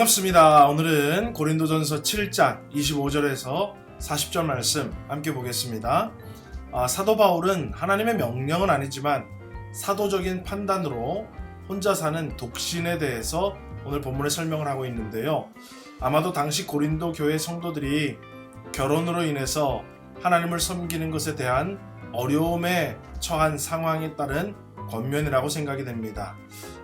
반갑습니다. 오늘은 고린도전서 7장 25절에서 40절 말씀 함께 보겠습니다. 아, 사도 바울은 하나님의 명령은 아니지만 사도적인 판단으로 혼자 사는 독신에 대해서 오늘 본문에 설명을 하고 있는데요. 아마도 당시 고린도 교회 성도들이 결혼으로 인해서 하나님을 섬기는 것에 대한 어려움에 처한 상황에 따른 권면이라고 생각이 됩니다.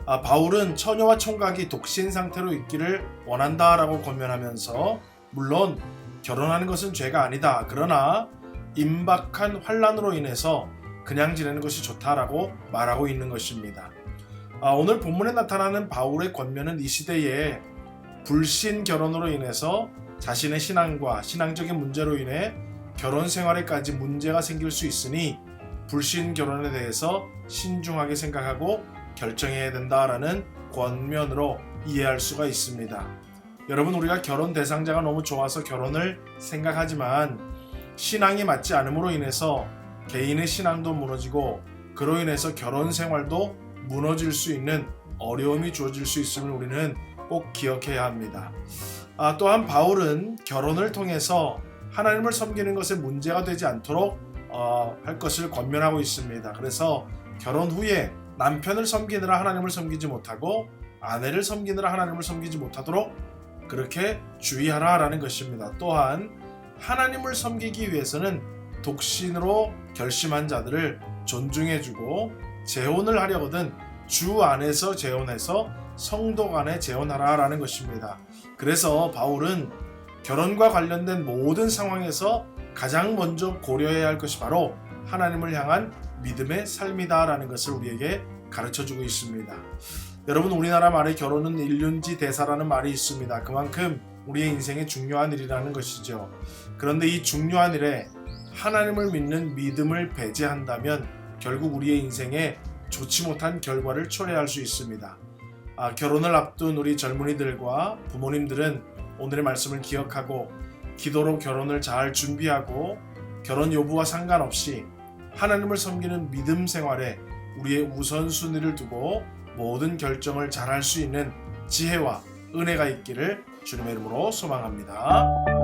아, 바울은 처녀와 총각이 독신 상태로 있기를 원한다라고 권면하면서 물론 결혼하는 것은 죄가 아니다. 그러나 임박한 환란으로 인해서 그냥 지내는 것이 좋다라고 말하고 있는 것입니다. 아, 오늘 본문에 나타나는 바울의 권면은 이 시대에 불신 결혼으로 인해서 자신의 신앙과 신앙적인 문제로 인해 결혼 생활에까지 문제가 생길 수 있으니 불신 결혼에 대해서 신중하게 생각하고 결정해야 된다라는 권면으로 이해할 수가 있습니다. 여러분 우리가 결혼 대상자가 너무 좋아서 결혼을 생각하지만 신앙이 맞지 않음으로 인해서 개인의 신앙도 무너지고 그로 인해서 결혼 생활도 무너질 수 있는 어려움이 주어질 수 있음을 우리는 꼭 기억해야 합니다. 아, 또한 바울은 결혼을 통해서 하나님을 섬기는 것에 문제가 되지 않도록 어, 할 것을 권면하고 있습니다. 그래서 결혼 후에 남편을 섬기느라 하나님을 섬기지 못하고 아내를 섬기느라 하나님을 섬기지 못하도록 그렇게 주의하라라는 것입니다. 또한 하나님을 섬기기 위해서는 독신으로 결심한 자들을 존중해주고 재혼을 하려거든 주 안에서 재혼해서 성도 간에 재혼하라라는 것입니다. 그래서 바울은 결혼과 관련된 모든 상황에서 가장 먼저 고려해야 할 것이 바로 하나님을 향한 믿음의 삶이다라는 것을 우리에게 가르쳐 주고 있습니다. 여러분 우리나라 말에 결혼은 일륜지 대사라는 말이 있습니다. 그만큼 우리의 인생에 중요한 일이라는 것이죠. 그런데 이 중요한 일에 하나님을 믿는 믿음을 배제한다면 결국 우리의 인생에 좋지 못한 결과를 초래할 수 있습니다. 아, 결혼을 앞둔 우리 젊은이들과 부모님들은 오늘의 말씀을 기억하고 기도로 결혼을 잘 준비하고 결혼 여부와 상관없이 하나님을 섬기는 믿음 생활에 우리의 우선순위를 두고 모든 결정을 잘할 수 있는 지혜와 은혜가 있기를 주님의 이름으로 소망합니다.